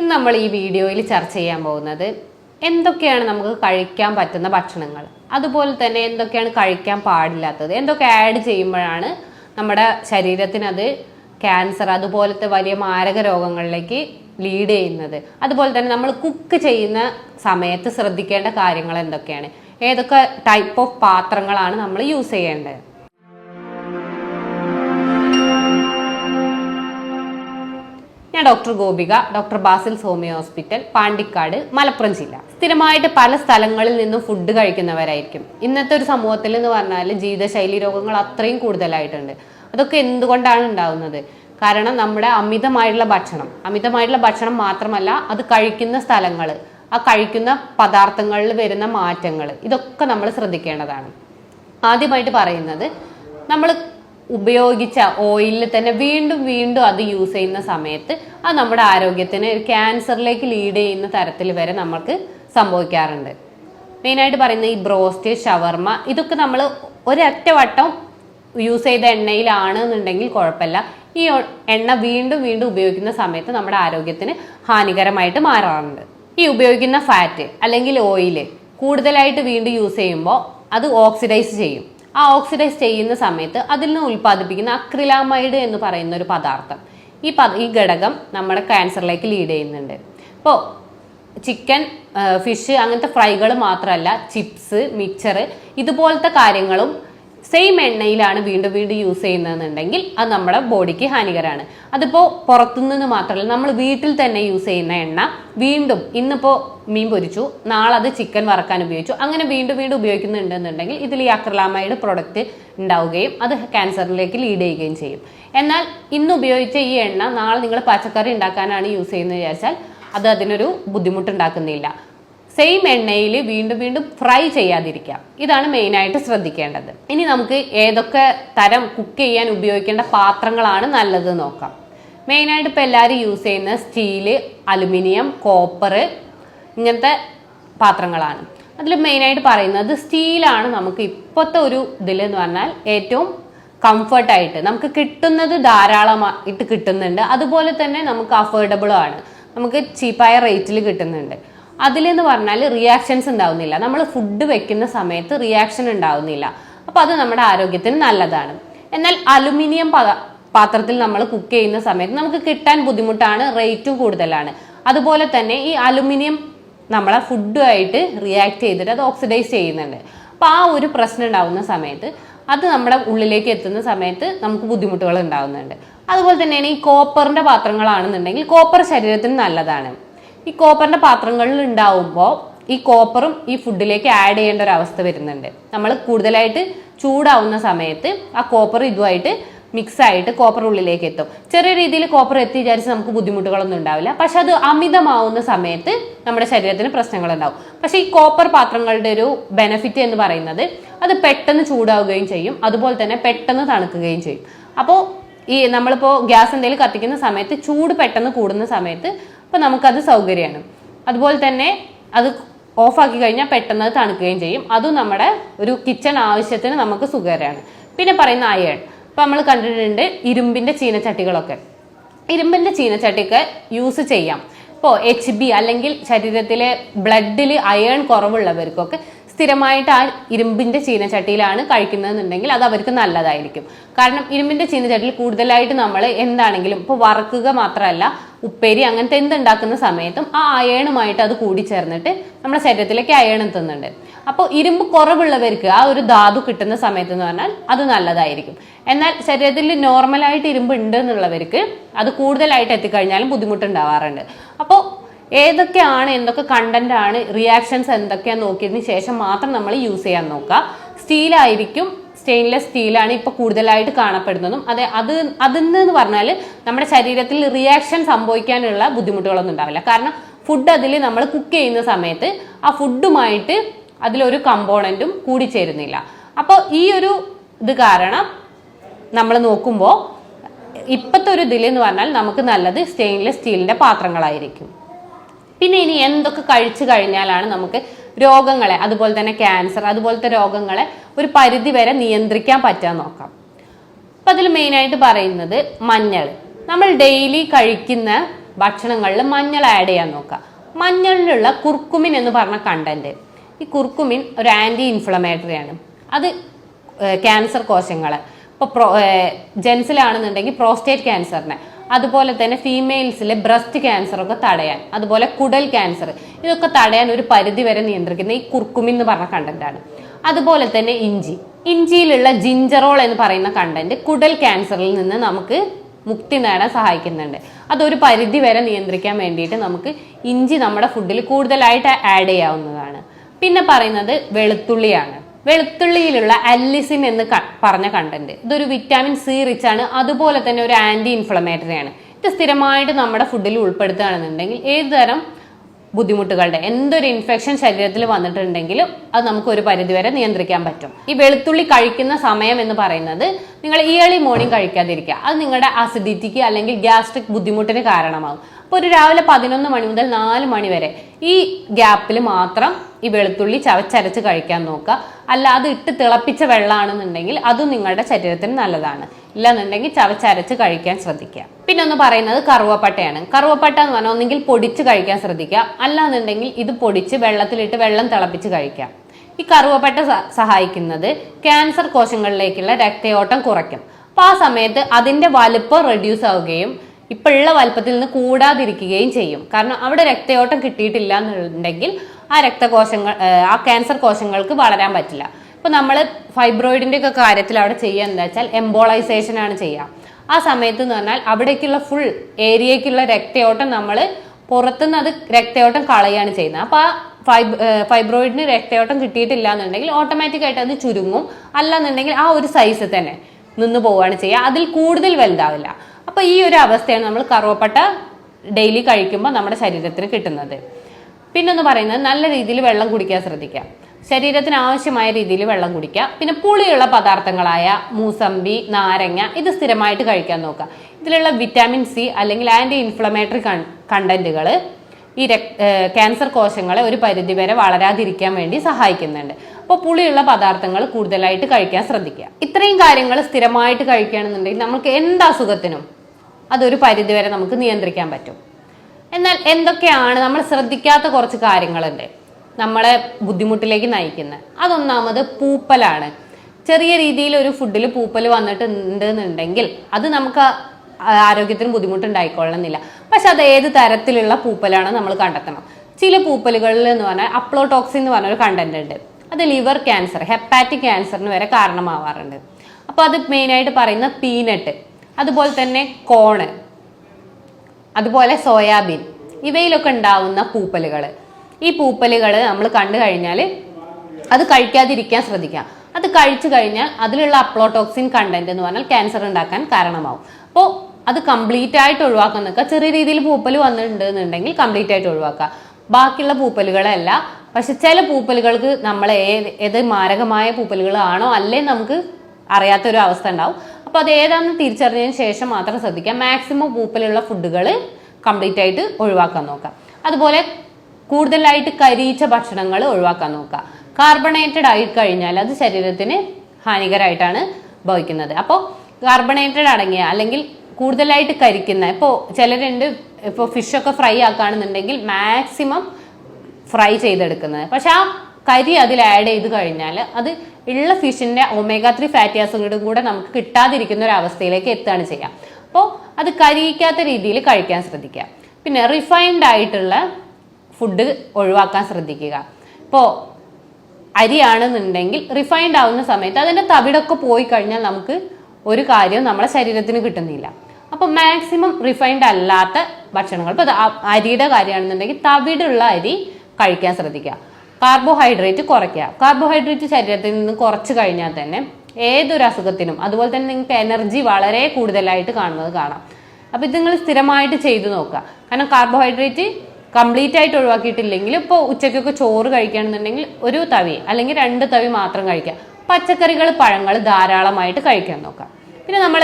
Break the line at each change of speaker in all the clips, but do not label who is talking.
ഇന്ന് നമ്മൾ ഈ വീഡിയോയിൽ ചർച്ച ചെയ്യാൻ പോകുന്നത് എന്തൊക്കെയാണ് നമുക്ക് കഴിക്കാൻ പറ്റുന്ന ഭക്ഷണങ്ങൾ? അതുപോലെ തന്നെ എന്തൊക്കെയാണ് കഴിക്കാൻ പാടില്ലാത്തത്? എന്തൊക്കെ ആഡ് ചെയ്യുമ്പോഴാണ് നമ്മുടെ ശരീരത്തിന് അത് ക്യാൻസർ അതുപോലത്തെ വലിയ മാരക രോഗങ്ങളിലേക്ക് ലീഡ് ചെയ്യുന്നത്. അതുപോലെ തന്നെ നമ്മൾ കുക്ക് ചെയ്യുന്ന സമയത്ത് ശ്രദ്ധിക്കേണ്ട കാര്യങ്ങൾ എന്തൊക്കെയാണ്? ഏതൊക്കെ ടൈപ്പ് ഓഫ് പാത്രങ്ങളാണ് നമ്മൾ യൂസ് ചെയ്യേണ്ടത്? ഞാൻ doctor Gopika doctor Basil homeo hospital Pandikkad Malappuram ജില്ല. സ്ഥിരമായിട്ട് പല സ്ഥലങ്ങളിൽ നിന്നും ഫുഡ് കഴിക്കുന്നവരായിരിക്കും. ഇന്നത്തെ ഒരു സമൂഹത്തിൽ എന്ന് പറഞ്ഞാൽ ജീവിതശൈലി രോഗങ്ങൾ അത്രയും കൂടുതലായിട്ടുണ്ട്. അതൊക്കെ എന്തുകൊണ്ടാണ് ഉണ്ടാകുന്നത് കാരണം നമ്മുടെ അമിതമായിട്ടുള്ള ഭക്ഷണം അമിതമായിട്ടുള്ള ഭക്ഷണം മാത്രമല്ല അത് കഴിക്കുന്ന സ്ഥലങ്ങൾ ആ കഴിക്കുന്ന പദാർത്ഥങ്ങളിൽ വരുന്ന മാറ്റങ്ങൾ ഇതൊക്കെ നമ്മൾ ശ്രദ്ധിക്കേണ്ടതാണ്. ആദ്യമായിട്ട് പറയുന്നത് നമ്മൾ ഉപയോഗിച്ച ഓയിലിൽ തന്നെ വീണ്ടും വീണ്ടും അത് യൂസ് ചെയ്യുന്ന സമയത്ത് അത് നമ്മുടെ ആരോഗ്യത്തിന് ക്യാൻസറിലേക്ക് ലീഡ് ചെയ്യുന്ന തരത്തിൽ വരെ നമ്മൾക്ക് സംഭവിക്കാറുണ്ട്. മെയിനായിട്ട് പറയുന്ന ഈ ബ്രോസ്റ്റ് ഷവർമ ഇതൊക്കെ നമ്മൾ ഒരൊറ്റ വട്ടം യൂസ് ചെയ്ത എണ്ണയിലാണ് എന്നുണ്ടെങ്കിൽ കുഴപ്പമില്ല. ഈ എണ്ണ വീണ്ടും വീണ്ടും ഉപയോഗിക്കുന്ന സമയത്ത് നമ്മുടെ ആരോഗ്യത്തിന് ഹാനികരമായിട്ട് മാറാറുണ്ട്. ഈ ഉപയോഗിക്കുന്ന ഫാറ്റ് അല്ലെങ്കിൽ ഓയിൽ കൂടുതലായിട്ട് വീണ്ടും യൂസ് ചെയ്യുമ്പോൾ അത് ഓക്സിഡൈസ് ചെയ്യും. ആ ഓക്സിഡൈസ് ചെയ്യുന്ന സമയത്ത് അതിൽ നിന്ന് ഉൽപ്പാദിപ്പിക്കുന്ന അക്രിലാമൈഡ് എന്ന് പറയുന്ന ഒരു പദാർത്ഥം. ഈ പദ ഈ ഘടകം നമ്മുടെ ക്യാൻസറിലേക്ക് ലീഡ് ചെയ്യുന്നുണ്ട്. ഇപ്പോൾ ചിക്കൻ ഫിഷ് അങ്ങനത്തെ ഫ്രൈകൾ മാത്രമല്ല ചിപ്സ് മിക്സർ ഇതുപോലത്തെ കാര്യങ്ങളും സെയിം എണ്ണയിലാണ് വീണ്ടും വീണ്ടും യൂസ് ചെയ്യുന്നതെന്നുണ്ടെങ്കിൽ അത് നമ്മുടെ ബോഡിക്ക് ഹാനികരമാണ്. അതിപ്പോൾ പുറത്തുനിന്ന് മാത്രമല്ല നമ്മൾ വീട്ടിൽ തന്നെ യൂസ് ചെയ്യുന്ന എണ്ണ വീണ്ടും ഇന്നിപ്പോൾ മീൻ പൊരിച്ചു നാളെ അത് ചിക്കൻ വറക്കാൻ ഉപയോഗിച്ചു അങ്ങനെ വീണ്ടും വീണ്ടും ഉപയോഗിക്കുന്നുണ്ടെന്നുണ്ടെങ്കിൽ ഇതിൽ ഈ അക്രലാമൈഡ് പ്രൊഡക്റ്റ് ഉണ്ടാവുകയും അത് ക്യാൻസറിലേക്ക് ലീഡ് ചെയ്യുകയും ചെയ്യും. എന്നാൽ ഇന്ന് ഉപയോഗിച്ച ഈ എണ്ണ നാളെ നിങ്ങൾ പച്ചക്കറി ഉണ്ടാക്കാനാണ് യൂസ് ചെയ്യുന്നത് വിചാരിച്ചാൽ അത് അതിനൊരു ബുദ്ധിമുട്ടുണ്ടാക്കുന്നില്ല സെയിം എണ്ണയിൽ വീണ്ടും വീണ്ടും ഫ്രൈ ചെയ്യാതിരിക്കാം. ഇതാണ് മെയിനായിട്ട് ശ്രദ്ധിക്കേണ്ടത്. ഇനി നമുക്ക് ഏതൊക്കെ തരം കുക്ക് ചെയ്യാൻ ഉപയോഗിക്കേണ്ട പാത്രങ്ങളാണ് നല്ലത് നോക്കാം. മെയിനായിട്ട് ഇപ്പോൾ എല്ലാവരും യൂസ് ചെയ്യുന്ന സ്റ്റീൽ അലുമിനിയം കോപ്പർ ഇങ്ങനത്തെ പാത്രങ്ങളാണ്. അതിൽ മെയിനായിട്ട് പറയുന്നത് സ്റ്റീലാണ് നമുക്ക് ഇപ്പോഴത്തെ ഒരു ഇതിലെന്ന് പറഞ്ഞാൽ ഏറ്റവും കംഫർട്ടായിട്ട് നമുക്ക് കിട്ടുന്നത് ധാരാളമായിട്ട് കിട്ടുന്നുണ്ട്. അതുപോലെ തന്നെ നമുക്ക് അഫോർഡബിളും ആണ്. നമുക്ക് ചീപ്പായ റേറ്റിൽ കിട്ടുന്നുണ്ട്. അതിലെന്ന് പറഞ്ഞാൽ റിയാക്ഷൻസ് ഉണ്ടാവുന്നില്ല. നമ്മൾ ഫുഡ് വെക്കുന്ന സമയത്ത് റിയാക്ഷൻ ഉണ്ടാവുന്നില്ല. അപ്പോൾ അത് നമ്മുടെ ആരോഗ്യത്തിന് നല്ലതാണ്. എന്നാൽ അലുമിനിയം പാത്രത്തിൽ നമ്മൾ കുക്ക് ചെയ്യുന്ന സമയത്ത് നമുക്ക് കിട്ടാൻ ബുദ്ധിമുട്ടാണ് റേറ്റും കൂടുതലാണ്. അതുപോലെ തന്നെ ഈ അലുമിനിയം നമ്മളെ ഫുഡുമായിട്ട് റിയാക്ട് ചെയ്തിട്ട് അത് ഓക്സിഡൈസ് ചെയ്യുന്നുണ്ട്. അപ്പോൾ ആ ഒരു പ്രശ്നം ഉണ്ടാകുന്ന സമയത്ത് അത് നമ്മുടെ ഉള്ളിലേക്ക് എത്തുന്ന സമയത്ത് നമുക്ക് ബുദ്ധിമുട്ടുകൾ ഉണ്ടാകുന്നുണ്ട് അതുപോലെ തന്നെയാണ് ഈ കോപ്പറിന്റെ പാത്രങ്ങളാണെന്നുണ്ടെങ്കിൽ കോപ്പർ ശരീരത്തിന് നല്ലതാണ്. ഈ കോപ്പറിന്റെ പാത്രങ്ങളിൽ ഉണ്ടാവുമ്പോൾ ഈ കോപ്പറും ഈ ഫുഡിലേക്ക് ആഡ് ചെയ്യേണ്ട ഒരു അവസ്ഥ വരുന്നുണ്ട്. നമ്മൾ കൂടുതലായിട്ട് ചൂടാവുന്ന സമയത്ത് ആ കോപ്പർ ഇതുമായിട്ട് മിക്സ് ആയിട്ട് കോപ്പർ ഉള്ളിലേക്ക് എത്തും. ചെറിയ രീതിയിൽ കോപ്പർ എത്തി വിചാരിച്ച് നമുക്ക് ബുദ്ധിമുട്ടുകളൊന്നും ഉണ്ടാവില്ല. പക്ഷെ അത് അമിതമാവുന്ന സമയത്ത് നമ്മുടെ ശരീരത്തിന് പ്രശ്നങ്ങൾ ഉണ്ടാവും. പക്ഷെ ഈ കോപ്പർ പാത്രങ്ങളുടെ ഒരു ബെനഫിറ്റ് എന്ന് പറയുന്നത് അത് പെട്ടെന്ന് ചൂടാവുകയും ചെയ്യും. അതുപോലെ തന്നെ പെട്ടെന്ന് തണുക്കുകയും ചെയ്യും. അപ്പോൾ ഈ നമ്മളിപ്പോൾ ഗ്യാസ് എന്തെങ്കിലും കത്തിക്കുന്ന സമയത്ത് ചൂട് പെട്ടെന്ന് കൂടുന്ന സമയത്ത് അപ്പോൾ നമുക്കത് സൗകര്യമാണ് അതുപോലെ തന്നെ അത് ഓഫാക്കി കഴിഞ്ഞാൽ പെട്ടെന്ന് തണുക്കുകയും ചെയ്യും. അതും നമ്മുടെ ഒരു കിച്ചൺ ആവശ്യത്തിന് നമുക്ക് സുഖകരമാണ്. പിന്നെ പറയുന്ന അയൺ ഇപ്പം നമ്മൾ കണ്ടിട്ടുണ്ട് ഇരുമ്പിന്റെ ചീനച്ചട്ടികളൊക്കെ. ഇരുമ്പിന്റെ ചീനച്ചട്ടിയൊക്കെ യൂസ് ചെയ്യാം. ഇപ്പോൾ എച്ച് ബി അല്ലെങ്കിൽ ശരീരത്തിലെ ബ്ലഡിൽ അയൺ കുറവുള്ളവർക്കൊക്കെ സ്ഥിരമായിട്ട് ആ ഇരുമ്പിന്റെ ചീനച്ചട്ടിയിലാണ് കഴിക്കുന്നതെന്നുണ്ടെങ്കിൽ അത് അവർക്ക് നല്ലതായിരിക്കും. കാരണം ഇരുമ്പിന്റെ ചീനച്ചട്ടിയിൽ കൂടുതലായിട്ട് നമ്മൾ എന്താണെങ്കിലും ഇപ്പോൾ വറക്കുക മാത്രമല്ല ഉപ്പേരി അങ്ങനത്തെ എന്തുണ്ടാക്കുന്ന സമയത്തും ആ അയണുമായിട്ട് അത് കൂടി ചേർന്നിട്ട് നമ്മുടെ ശരീരത്തിലേക്ക് അയേൺ എത്തുന്നുണ്ട് അപ്പോൾ ഇരുമ്പ് കുറവുള്ളവർക്ക് ആ ഒരു ധാതു കിട്ടുന്ന സമയത്ത് എന്ന് പറഞ്ഞാൽ അത് നല്ലതായിരിക്കും. എന്നാൽ ശരീരത്തിൽ നോർമലായിട്ട് ഇരുമ്പ് ഉണ്ട് എന്നുള്ളവർക്ക് അത് കൂടുതലായിട്ട് എത്തിക്കഴിഞ്ഞാലും ബുദ്ധിമുട്ടുണ്ടാവാറുണ്ട്. അപ്പോൾ ഏതൊക്കെയാണ് എന്തൊക്കെ കണ്ടന്റ് ആണ് റിയാക്ഷൻസ് എന്തൊക്കെയാണ് നോക്കിയതിന് ശേഷം മാത്രം നമ്മൾ യൂസ് ചെയ്യാൻ നോക്കുക. സ്റ്റീലായിരിക്കും സ്റ്റെയിൻലെസ് സ്റ്റീലാണ് ഇപ്പോൾ കൂടുതലായിട്ട് കാണപ്പെടുന്നതും. അതെ അത് അതെന്ന് പറഞ്ഞാൽ നമ്മുടെ ശരീരത്തിൽ റിയാക്ഷൻ സംഭവിക്കാനുള്ള ബുദ്ധിമുട്ടുകളൊന്നും ഉണ്ടാവില്ല. കാരണം ഫുഡ് അതിൽ നമ്മൾ കുക്ക് ചെയ്യുന്ന സമയത്ത് ആ ഫുഡുമായിട്ട് അതിലൊരു കമ്പോണന്റും കൂടിച്ചേരുന്നില്ല അപ്പോൾ ഈ ഒരു ഇത് കാരണം നമ്മൾ നോക്കുമ്പോൾ ഇപ്പോഴത്തെ ഒരു ഇതിൽ എന്ന് പറഞ്ഞാൽ നമുക്ക് നല്ലത് സ്റ്റെയിൻലെസ് സ്റ്റീലിന്റെ പാത്രങ്ങളായിരിക്കും. പിന്നെ ഇനി എന്തൊക്കെ കഴിച്ചു കഴിഞ്ഞാലാണ് നമുക്ക് രോഗങ്ങളെ അതുപോലെ തന്നെ ക്യാൻസർ അതുപോലത്തെ രോഗങ്ങളെ ഒരു പരിധി വരെ നിയന്ത്രിക്കാൻ പറ്റാൻ നോക്കാം. അപ്പം അതിൽ മെയിനായിട്ട് പറയുന്നത് മഞ്ഞൾ. നമ്മൾ ഡെയിലി കഴിക്കുന്ന ഭക്ഷണങ്ങളിൽ മഞ്ഞൾ ആഡ് ചെയ്യാൻ നോക്കുക. മഞ്ഞളിലുള്ള കുർക്കുമിൻ എന്ന് പറഞ്ഞ കണ്ടന്റ് ഈ കുർക്കുമിൻ ഒരു ആന്റി ഇൻഫ്ലമേറ്ററി ആണ്. അത് ക്യാൻസർ കോശങ്ങൾ ഇപ്പോൾ പ്രോ ജെൻസിലാണെന്നുണ്ടെങ്കിൽ പ്രോസ്റ്റേറ്റ് ക്യാൻസറിനെ അതുപോലെ തന്നെ ഫീമെയിൽസിലെ ബ്രസ്റ്റ് ക്യാൻസർ ഒക്കെ തടയാൻ അതുപോലെ കുടൽ ക്യാൻസർ ഇതൊക്കെ തടയാൻ ഒരു പരിധി വരെ നിയന്ത്രിക്കുന്ന ഈ കുർക്കുമിൻ എന്ന് പറഞ്ഞ ആണ്. അതുപോലെ തന്നെ ഇഞ്ചി. ഇഞ്ചിയിലുള്ള ജിഞ്ചറോൾ എന്ന് പറയുന്ന കണ്ടന്റ് കുടൽ ക്യാൻസറിൽ നിന്ന് നമുക്ക് മുക്തി നേടാൻ സഹായിക്കുന്നുണ്ട്. അതൊരു പരിധി വരെ നിയന്ത്രിക്കാൻ വേണ്ടിയിട്ട് നമുക്ക് ഇഞ്ചി നമ്മുടെ ഫുഡിൽ കൂടുതലായിട്ട് ആഡ് ചെയ്യാവുന്നതാണ്. പിന്നെ പറയുന്നത് വെളുത്തുള്ളിയാണ്. വെളുത്തുള്ളിയിലുള്ള അല്ലിസിൻ എന്ന് പറഞ്ഞ കണ്ടന്റ് ഇതൊരു വിറ്റാമിൻ സി റിച്ച് ആണ്. അതുപോലെ തന്നെ ഒരു ആന്റി ഇൻഫ്ലമേറ്ററി ആണ്. ഇത് സ്ഥിരമായിട്ട് നമ്മുടെ ഫുഡിൽ ഉൾപ്പെടുത്തുകയാണെന്നുണ്ടെങ്കിൽ ഏത് തരം ബുദ്ധിമുട്ടുകളുടെ എന്തൊരു ഇൻഫെക്ഷൻ ശരീരത്തിൽ വന്നിട്ടുണ്ടെങ്കിലും അത് നമുക്ക് ഒരു പരിധിവരെ നിയന്ത്രിക്കാൻ പറ്റും. ഈ വെളുത്തുള്ളി കഴിക്കുന്ന സമയം എന്ന് പറയുന്നത് നിങ്ങൾ ഇയർലി മോർണിംഗ് കഴിക്കാതിരിക്കുക. അത് നിങ്ങളുടെ അസിഡിറ്റിക്ക് അല്ലെങ്കിൽ ഗ്യാസ്ട്രിക് ബുദ്ധിമുട്ടിന് കാരണമാകും. അപ്പോൾ ഒരു രാവിലെ പതിനൊന്ന് മണി മുതൽ നാല് മണി വരെ ഈ ഗ്യാപ്പിൽ മാത്രം ഈ വെളുത്തുള്ളി ചവച്ചരച്ച് കഴിക്കാൻ നോക്കുക. അല്ലാതെ ഇട്ട് തിളപ്പിച്ച വെള്ളമാണെന്നുണ്ടെങ്കിൽ അതും നിങ്ങളുടെ ശരീരത്തിന് നല്ലതാണ്. ഇല്ലെന്നുണ്ടെങ്കിൽ ചവച്ചരച്ച് കഴിക്കാൻ ശ്രദ്ധിക്കുക. പിന്നെ ഒന്ന് പറയുന്നത് കറുവപ്പട്ടയാണ്. കറുവപ്പട്ട എന്ന് പറഞ്ഞാൽ ഒന്നെങ്കിൽ പൊടിച്ച് കഴിക്കാൻ ശ്രദ്ധിക്കുക. അല്ലാന്നുണ്ടെങ്കിൽ ഇത് പൊടിച്ച് വെള്ളത്തിലിട്ട് വെള്ളം തിളപ്പിച്ച് കഴിക്കാം ഈ കറുവപ്പട്ട സഹായിക്കുന്നത് ക്യാൻസർ കോശങ്ങളിലേക്കുള്ള രക്തയോട്ടം കുറയ്ക്കും. അപ്പോൾ ആ സമയത്ത് അതിന്റെ വലുപ്പം റെഡ്യൂസ് ആവുകയും ഇപ്പോഴുള്ള വലുപ്പത്തിൽ നിന്ന് കൂടാതിരിക്കുകയും ചെയ്യും. കാരണം അവിടെ രക്തയോട്ടം കിട്ടിയിട്ടില്ല എന്നുണ്ടെങ്കിൽ ആ രക്തകോശങ്ങൾ ആ ക്യാൻസർ കോശങ്ങൾക്ക് വളരാൻ പറ്റില്ല. ഇപ്പൊ നമ്മൾ ഫൈബ്രോയിഡിന്റെ ഒക്കെ കാര്യത്തിൽ അവിടെ ചെയ്യുക എന്താ വെച്ചാൽ എംബോളൈസേഷൻ ആണ് ചെയ്യുക. ആ സമയത്ത് എന്ന് പറഞ്ഞാൽ അവിടേക്കുള്ള ഫുൾ ഏരിയക്കുള്ള രക്തയോട്ടം നമ്മൾ പുറത്തുനിന്ന് അത് രക്തയോട്ടം കളയാണ് ചെയ്യുന്നത്. അപ്പോൾ ആ ഫൈബ് ഫൈബ്രോയിഡിന് രക്തയോട്ടം കിട്ടിയിട്ടില്ല എന്നുണ്ടെങ്കിൽ ഓട്ടോമാറ്റിക് ആയിട്ട് അത് ചുരുങ്ങും. അല്ല എന്നുണ്ടെങ്കിൽ ആ ഒരു സൈസ് തന്നെ നിന്ന് പോവുകയാണ് ചെയ്യുക. അതിൽ കൂടുതൽ വലുതാവില്ല. അപ്പോൾ ഈ ഒരു അവസ്ഥയാണ് നമ്മൾ കറുവപ്പട്ട ഡെയിലി കഴിക്കുമ്പോൾ നമ്മുടെ ശരീരത്തിന് കിട്ടുന്നത്. പിന്നൊന്ന് പറയുന്നത് നല്ല രീതിയിൽ വെള്ളം കുടിക്കാൻ ശ്രദ്ധിക്കുക. ശരീരത്തിന് ആവശ്യമായ രീതിയിൽ വെള്ളം കുടിക്കുക. പിന്നെ പുളിയുള്ള പദാർത്ഥങ്ങളായ മൂസമ്പി നാരങ്ങ ഇത് സ്ഥിരമായിട്ട് കഴിക്കാൻ നോക്കുക. ഇതിലുള്ള വിറ്റാമിൻ സി അല്ലെങ്കിൽ ആന്റി ഇൻഫ്ലമേറ്ററി കണ്ടന്റുകൾ ഈ ക്യാൻസർ കോശങ്ങളെ ഒരു പരിധിവരെ വളരാതിരിക്കാൻ വേണ്ടി സഹായിക്കുന്നുണ്ട്. അപ്പോൾ പുളിയുള്ള പദാർത്ഥങ്ങൾ കൂടുതലായിട്ട് കഴിക്കാൻ ശ്രദ്ധിക്കുക. ഇത്രയും കാര്യങ്ങൾ സ്ഥിരമായിട്ട് കഴിക്കുകയാണെന്നുണ്ടെങ്കിൽ നമുക്ക് എന്ത് അസുഖത്തിനും അതൊരു പരിധിവരെ നമുക്ക് നിയന്ത്രിക്കാൻ പറ്റും. എന്നാൽ എന്തൊക്കെയാണ് നമ്മൾ ശ്രദ്ധിക്കാത്ത കുറച്ച് കാര്യങ്ങളുണ്ട്? നമ്മളെ ബുദ്ധിമുട്ടിലേക്ക് നയിക്കുന്നത് അതൊന്നാമത് പൂപ്പലാണ്. ചെറിയ രീതിയിൽ ഒരു ഫുഡിൽ പൂപ്പൽ വന്നിട്ടുണ്ട് എന്നുണ്ടെങ്കിൽ അത് നമുക്ക് ആരോഗ്യത്തിന് ബുദ്ധിമുട്ടുണ്ടായിക്കൊള്ളണമെന്നില്ല. പക്ഷെ അത് ഏത് തരത്തിലുള്ള പൂപ്പലാണ് നമ്മൾ കണ്ടെത്തണം. ചില പൂപ്പലുകളിൽ എന്ന് പറഞ്ഞാൽ അപ്ലോടോക്സിൻ എന്ന് പറഞ്ഞൊരു കണ്ടന്റ് ഉണ്ട്. അത് ലിവർ ക്യാൻസർ ഹെപ്പാറ്റിക് ക്യാൻസറിന് വരെ കാരണമാവാറുണ്ട്. അപ്പോൾ അത് മെയിനായിട്ട് പറയുന്ന പീനട്ട്. അതുപോലെ തന്നെ കോണ് അതുപോലെ സോയാബീൻ ഇവയിലൊക്കെ ഉണ്ടാവുന്ന പൂപ്പലുകൾ ഈ പൂപ്പലുകൾ നമ്മൾ കണ്ടു കഴിഞ്ഞാൽ അത് കഴിക്കാതിരിക്കാൻ ശ്രദ്ധിക്കുക. അത് കഴിച്ചു കഴിഞ്ഞാൽ അതിലുള്ള അപ്ലോടോക്സിൻ കണ്ടന്റ് എന്ന് പറഞ്ഞാൽ ക്യാൻസർ ഉണ്ടാക്കാൻ കാരണമാവും. അപ്പോൾ അത് കംപ്ലീറ്റ് ആയിട്ട് ഒഴിവാക്കാൻ നിൽക്കുക. ചെറിയ രീതിയിൽ പൂപ്പൽ വന്നിട്ടുണ്ട് എന്നുണ്ടെങ്കിൽ കംപ്ലീറ്റ് ആയിട്ട് ഒഴിവാക്കുക. ബാക്കിയുള്ള പൂപ്പലുകളല്ല. പക്ഷെ ചില പൂപ്പലുകൾക്ക് നമ്മൾ ഏത് ഏത് മാരകമായ പൂപ്പലുകളാണോ അല്ലേ നമുക്ക് അറിയാത്തൊരു അവസ്ഥ ഉണ്ടാവും. അപ്പോൾ അത് ഏതാണെന്ന് തിരിച്ചറിഞ്ഞതിന് ശേഷം മാത്രം ശ്രദ്ധിക്കാം. മാക്സിമം പൂപ്പലുള്ള ഫുഡുകൾ കംപ്ലീറ്റ് ആയിട്ട് ഒഴിവാക്കാൻ നോക്കുക അതുപോലെ കൂടുതലായിട്ട് കരിയിച്ച ഭക്ഷണങ്ങൾ ഒഴിവാക്കാൻ നോക്കുക കാർബണേറ്റഡ് ആയി കഴിഞ്ഞാൽ അത് ശരീരത്തിന് ഹാനികരമായിട്ടാണ് ഭവിക്കുന്നത്. അപ്പോൾ കാർബണേറ്റഡ് അടങ്ങിയ അല്ലെങ്കിൽ കൂടുതലായിട്ട് കരിക്കുന്ന ഇപ്പോൾ ചിലരുണ്ട് ഇപ്പോൾ ഫിഷൊക്കെ ഫ്രൈ ആക്കുകയാണെന്നുണ്ടെങ്കിൽ മാക്സിമം ഫ്രൈ ചെയ്തെടുക്കുന്നത്. പക്ഷെ ആ കരി അതിൽ ആഡ് ചെയ്ത് കഴിഞ്ഞാൽ അത് ഉള്ള ഫിഷിന്റെ ഒമേഗ ത്രീ ഫാറ്റി ആസിഡും കൂടെ നമുക്ക് കിട്ടാതിരിക്കുന്ന ഒരു അവസ്ഥയിലേക്ക് എത്തുകയാണ് ചെയ്യാം അപ്പോൾ അത് കരിയിക്കാത്ത രീതിയിൽ കഴിക്കാൻ ശ്രദ്ധിക്കുക. പിന്നെ റിഫൈൻഡ് ആയിട്ടുള്ള ഫുഡ് ഒഴിവാക്കാൻ ശ്രദ്ധിക്കുക. ഇപ്പോൾ അരിയാണെന്നുണ്ടെങ്കിൽ റിഫൈൻഡ് ആവുന്ന സമയത്ത് അതിന്റെ തവിടൊക്കെ പോയി കഴിഞ്ഞാൽ നമുക്ക് ഒരു കാര്യവും നമ്മുടെ ശരീരത്തിന് കിട്ടുന്നില്ല. അപ്പോൾ മാക്സിമം റിഫൈൻഡ് അല്ലാത്ത ഭക്ഷണങ്ങൾ ഇപ്പോൾ അരിയുടെ കാര്യമാണെന്നുണ്ടെങ്കിൽ തവിടുള്ള അരി കഴിക്കാൻ ശ്രദ്ധിക്കുക. കാർബോഹൈഡ്രേറ്റ് കുറയ്ക്കുക. കാർബോഹൈഡ്രേറ്റ് ശരീരത്തിൽ നിന്ന് കുറച്ച് കഴിഞ്ഞാൽ തന്നെ ഏതൊരു അസുഖത്തിനും അതുപോലെ തന്നെ നിങ്ങൾക്ക് എനർജി വളരെ കൂടുതലായിട്ട് കാണുന്നത് കാണാം. അപ്പോൾ ഇത് നിങ്ങൾ സ്ഥിരമായിട്ട് ചെയ്തു നോക്കുക. കാരണം കാർബോഹൈഡ്രേറ്റ് കംപ്ലീറ്റ് ആയിട്ട് ഒഴിവാക്കിയിട്ടില്ലെങ്കിൽ ഇപ്പോൾ ഉച്ചയ്ക്കൊക്കെ ചോറ് കഴിക്കുകയാണെന്നുണ്ടെങ്കിൽ ഒരു തവി അല്ലെങ്കിൽ രണ്ട് തവി മാത്രം കഴിക്കുക. പച്ചക്കറികൾ പഴങ്ങൾ ധാരാളമായിട്ട് കഴിക്കാൻ നോക്കുക. പിന്നെ നമ്മൾ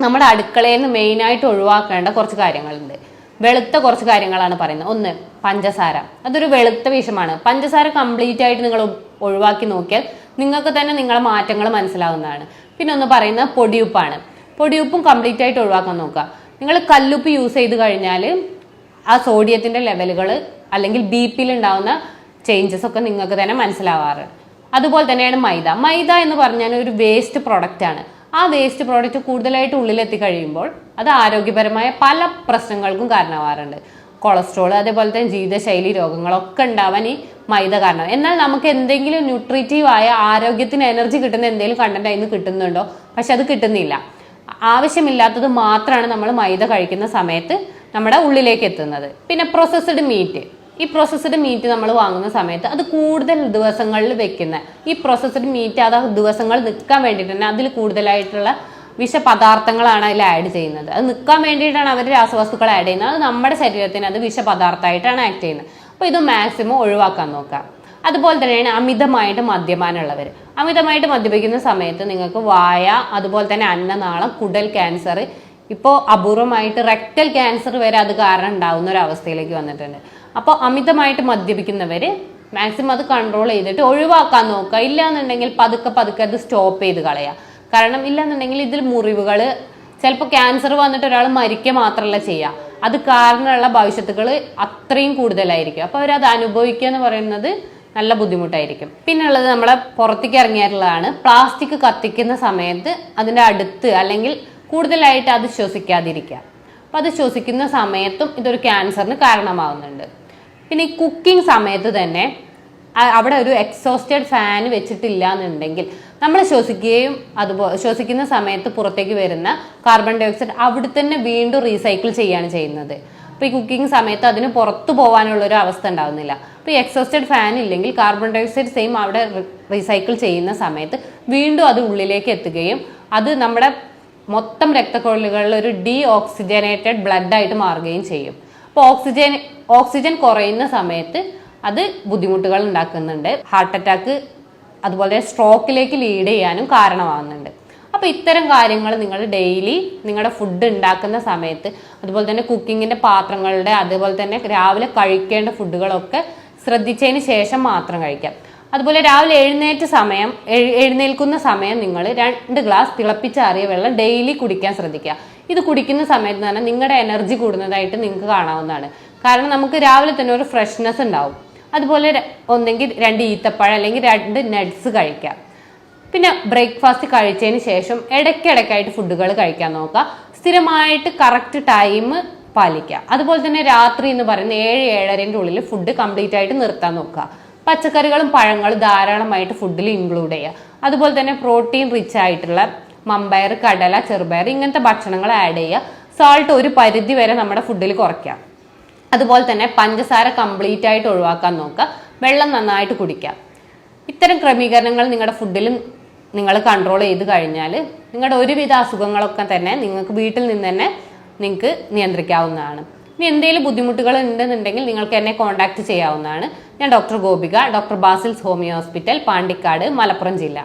നമ്മുടെ അടുക്കളയിൽ നിന്ന് മെയിനായിട്ട് ഒഴിവാക്കേണ്ട കുറച്ച് കാര്യങ്ങളുണ്ട്. വെളുത്ത കുറച്ച് കാര്യങ്ങളാണ് പറയുന്നത്. ഒന്ന് പഞ്ചസാര. അതൊരു വെളുത്ത വിഷമാണ്. പഞ്ചസാര കംപ്ലീറ്റ് ആയിട്ട് നിങ്ങൾ ഒഴിവാക്കി നോക്കിയാൽ നിങ്ങൾക്ക് തന്നെ നിങ്ങളെ മാറ്റങ്ങൾ മനസ്സിലാവുന്നതാണ്. പിന്നെ ഒന്ന് പറയുന്നത് പൊടിയുപ്പാണ്. പൊടിയുപ്പും കംപ്ലീറ്റ് ആയിട്ട് ഒഴിവാക്കാൻ നോക്കുക. നിങ്ങൾ കല്ലുപ്പ് യൂസ് ചെയ്ത് കഴിഞ്ഞാൽ ആ സോഡിയത്തിന്റെ ലെവലുകൾ അല്ലെങ്കിൽ ബി പിയിൽ ഉണ്ടാവുന്ന ചേഞ്ചസ് ഒക്കെ നിങ്ങൾക്ക് തന്നെ മനസ്സിലാവാറ്. അതുപോലെ തന്നെയാണ് മൈദ. മൈദ എന്ന് പറഞ്ഞാൽ ഒരു വേസ്റ്റ് പ്രൊഡക്റ്റാണ് ആ വേസ്റ്റ് പ്രോഡക്റ്റ് കൂടുതലായിട്ട് ഉള്ളിലെത്തി കഴിയുമ്പോൾ അത് ആരോഗ്യപരമായ പല പ്രശ്നങ്ങൾക്കും കാരണമാവാറുണ്ട്. കൊളസ്ട്രോൾ അതേപോലെ തന്നെ ജീവിതശൈലി രോഗങ്ങളൊക്കെ ഉണ്ടാവാൻ ഈ മൈദ കാരണം. എന്നാൽ നമുക്ക് എന്തെങ്കിലും ന്യൂട്രീറ്റീവ് ആയ ആരോഗ്യത്തിന് എനർജി കിട്ടുന്ന എന്തെങ്കിലും കണ്ടന്റ് അതിന് കിട്ടുന്നുണ്ടോ? പക്ഷെ അത് കിട്ടുന്നില്ല. ആവശ്യമില്ലാത്തത് മാത്രമാണ് നമ്മൾ മൈദ കഴിക്കുന്ന സമയത്ത് നമ്മുടെ ഉള്ളിലേക്ക് എത്തുന്നത്. പിന്നെ പ്രോസസ്ഡ് മീറ്റ് ഈ പ്രോസസ്ഡ് മീറ്റ് നമ്മൾ വാങ്ങുന്ന സമയത്ത് അത് കൂടുതൽ ദിവസങ്ങളിൽ വെക്കുന്ന. ഈ പ്രോസസ്ഡ് മീറ്റ് അത് ദിവസങ്ങൾ നിൽക്കാൻ വേണ്ടിയിട്ട് തന്നെ അതിൽ കൂടുതലായിട്ടുള്ള വിഷപദാർത്ഥങ്ങളാണ് അതിൽ ആഡ് ചെയ്യുന്നത്. അത് നിൽക്കാൻ വേണ്ടിയിട്ടാണ് അവർ രാസവസ്തുക്കൾ ആഡ് ചെയ്യുന്നത്. അത് നമ്മുടെ ശരീരത്തിന് അത് വിഷപദാർത്ഥമായിട്ടാണ് ആക്ട് ചെയ്യുന്നത്. അപ്പോൾ ഇത് മാക്സിമം ഒഴിവാക്കാൻ നോക്കാം. അതുപോലെ തന്നെയാണ് അമിതമായിട്ട് മദ്യപാനമുള്ളവർ അമിതമായിട്ട് മദ്യപിക്കുന്ന സമയത്ത് നിങ്ങൾക്ക് വായ അതുപോലെ തന്നെ അന്നനാളം കുടൽ ക്യാൻസർ ഇപ്പോൾ അപൂർവമായിട്ട് റെക്ടൽ ക്യാൻസർ വരെ അത് കാരണം ഉണ്ടാകുന്ന ഒരു അവസ്ഥയിലേക്ക് വന്നിട്ടുണ്ട്. അപ്പോൾ അമിതമായിട്ട് മദ്യപിക്കുന്നവർ മാക്സിമം അത് കൺട്രോൾ ചെയ്തിട്ട് ഒഴിവാക്കാൻ നോക്കുക. ഇല്ലാന്നുണ്ടെങ്കിൽ പതുക്കെ പതുക്കെ അത് സ്റ്റോപ്പ് ചെയ്ത് കളയുക. കാരണം ഇല്ലാന്നുണ്ടെങ്കിൽ ഇതിൽ മുറിവുകൾ ചിലപ്പോൾ ക്യാൻസർ വന്നിട്ട് ഒരാൾ മരിക്കുക മാത്രമല്ല ചെയ്യുക. അത് കാരണമുള്ള ഭവിഷ്യത്തുകൾ അത്രയും കൂടുതലായിരിക്കും. അപ്പോൾ അവരത് അനുഭവിക്കുക എന്ന് പറയുന്നത് നല്ല ബുദ്ധിമുട്ടായിരിക്കും. പിന്നെ ഉള്ളത് നമ്മളെ പുറത്തേക്ക് ഇറങ്ങിയിട്ടുള്ളതാണ് പ്ലാസ്റ്റിക് കത്തിക്കുന്ന സമയത്ത് അതിന്റെ അടുത്ത് അല്ലെങ്കിൽ കൂടുതലായിട്ട് അത് ശ്വസിക്കാതിരിക്കുക. അപ്പോൾ അത് ശ്വസിക്കുന്ന സമയത്തും ഇതൊരു ക്യാൻസറിന് കാരണമാവുന്നുണ്ട്. പിന്നെ ഈ കുക്കിംഗ് സമയത്ത് തന്നെ അവിടെ ഒരു എക്സോസ്റ്റഡ് ഫാൻ വെച്ചിട്ടില്ല എന്നുണ്ടെങ്കിൽ നമ്മൾ ശ്വസിക്കുകയും അതുപോലെ ശ്വസിക്കുന്ന സമയത്ത് പുറത്തേക്ക് വരുന്ന കാർബൺ ഡൈ ഓക്സൈഡ് അവിടെ തന്നെ വീണ്ടും റീസൈക്കിൾ ചെയ്യാണ് ചെയ്യുന്നത്. അപ്പോൾ ഈ കുക്കിംഗ് സമയത്ത് അതിന് പുറത്തു പോകാനുള്ള ഒരു അവസ്ഥ ഉണ്ടാവുന്നില്ല. അപ്പോൾ ഈ എക്സോസ്റ്റഡ് ഫാൻ ഇല്ലെങ്കിൽ കാർബൺ ഡൈ ഓക്സൈഡ് സെയിം അവിടെ റീസൈക്കിൾ ചെയ്യുന്ന സമയത്ത് വീണ്ടും അത് ഉള്ളിലേക്ക് എത്തുകയും അത് നമ്മുടെ മൊത്തം രക്തക്കൊഴലുകളിൽ ഒരു ഡീ ഓക്സിജനേറ്റഡ് ബ്ലഡായിട്ട് മാറുകയും ചെയ്യും. അപ്പോൾ ഓക്സിജൻ ഓക്സിജൻ കുറയുന്ന സമയത്ത് അത് ബുദ്ധിമുട്ടുകൾ ഉണ്ടാക്കുന്നുണ്ട്. ഹാർട്ട് അറ്റാക്ക് അതുപോലെ സ്ട്രോക്കിലേക്ക് ലീഡ് ചെയ്യാനും കാരണമാകുന്നുണ്ട് അപ്പോൾ ഇത്തരം കാര്യങ്ങൾ നിങ്ങൾ ഡെയിലി നിങ്ങളുടെ ഫുഡ് ഉണ്ടാക്കുന്ന സമയത്ത് അതുപോലെ തന്നെ കുക്കിങ്ങിന്റെ പാത്രങ്ങളുടെ അതുപോലെ തന്നെ രാവിലെ കഴിക്കേണ്ട ഫുഡുകളൊക്കെ ശ്രദ്ധിച്ചതിന് ശേഷം മാത്രം കഴിക്കാം. അതുപോലെ രാവിലെ എഴുന്നേറ്റ സമയം എഴുന്നേൽക്കുന്ന സമയം നിങ്ങൾ രണ്ട് ഗ്ലാസ് തിളപ്പിച്ചാറിയ വെള്ളം ഡെയിലി കുടിക്കാൻ ശ്രദ്ധിക്കുക. ഇത് കുടിക്കുന്ന സമയത്ത് തന്നെ നിങ്ങളുടെ എനർജി കൂടുന്നതായിട്ട് നിങ്ങൾക്ക് കാണാവുന്നതാണ്. കാരണം നമുക്ക് രാവിലെ തന്നെ ഒരു ഫ്രഷ്നെസ് ഉണ്ടാവും. അതുപോലെ ഒന്നെങ്കിൽ രണ്ട് ഈത്തപ്പഴം അല്ലെങ്കിൽ രണ്ട് നട്ട്സ് കഴിക്കാം. പിന്നെ ബ്രേക്ക്ഫാസ്റ്റ് കഴിച്ചതിന് ശേഷം ഇടയ്ക്കിടയ്ക്കായിട്ട് ഫുഡുകൾ കഴിക്കാൻ നോക്കുക. സ്ഥിരമായിട്ട് കറക്റ്റ് ടൈം പാലിക്കുക. അതുപോലെ തന്നെ രാത്രി എന്ന് പറയുന്ന ഏഴ് ഏഴരന്റെ ഉള്ളിൽ ഫുഡ് കംപ്ലീറ്റ് ആയിട്ട് നിർത്താൻ നോക്കുക. പച്ചക്കറികളും പഴങ്ങളും ധാരാളമായിട്ട് ഫുഡിൽ ഇൻക്ലൂഡ് ചെയ്യുക അതുപോലെ തന്നെ പ്രോട്ടീൻ റിച്ച് ആയിട്ടുള്ള മമ്പയർ കടല ചെറുപയർ ഇങ്ങനത്തെ ഭക്ഷണങ്ങൾ ആഡ് ചെയ്യുക സാൾട്ട് ഒരു പരിധി വരെ നമ്മുടെ ഫുഡിൽ കുറയ്ക്കാം. അതുപോലെ തന്നെ പഞ്ചസാര കംപ്ലീറ്റ് ആയിട്ട് ഒഴിവാക്കാൻ നോക്കുക വെള്ളം നന്നായിട്ട് കുടിക്കാം. ഇത്തരം ക്രമീകരണങ്ങൾ നിങ്ങളുടെ ഫുഡിലും നിങ്ങൾ കൺട്രോൾ ചെയ്ത് കഴിഞ്ഞാൽ നിങ്ങളുടെ ഒരുവിധ അസുഖങ്ങളൊക്കെ തന്നെ നിങ്ങൾക്ക് വീട്ടിൽ നിന്ന് തന്നെ നിങ്ങൾക്ക് നിയന്ത്രിക്കാവുന്നതാണ്. ഇനി എന്തെങ്കിലും ബുദ്ധിമുട്ടുകൾ ഉണ്ടെന്നുണ്ടെങ്കിൽ നിങ്ങൾക്ക് എന്നെ കോൺടാക്ട് ചെയ്യാവുന്നതാണ്. ഞാൻ doctor Gopika doctor Basil's homeo hospital Pandikkad Malappuram ജില്ല.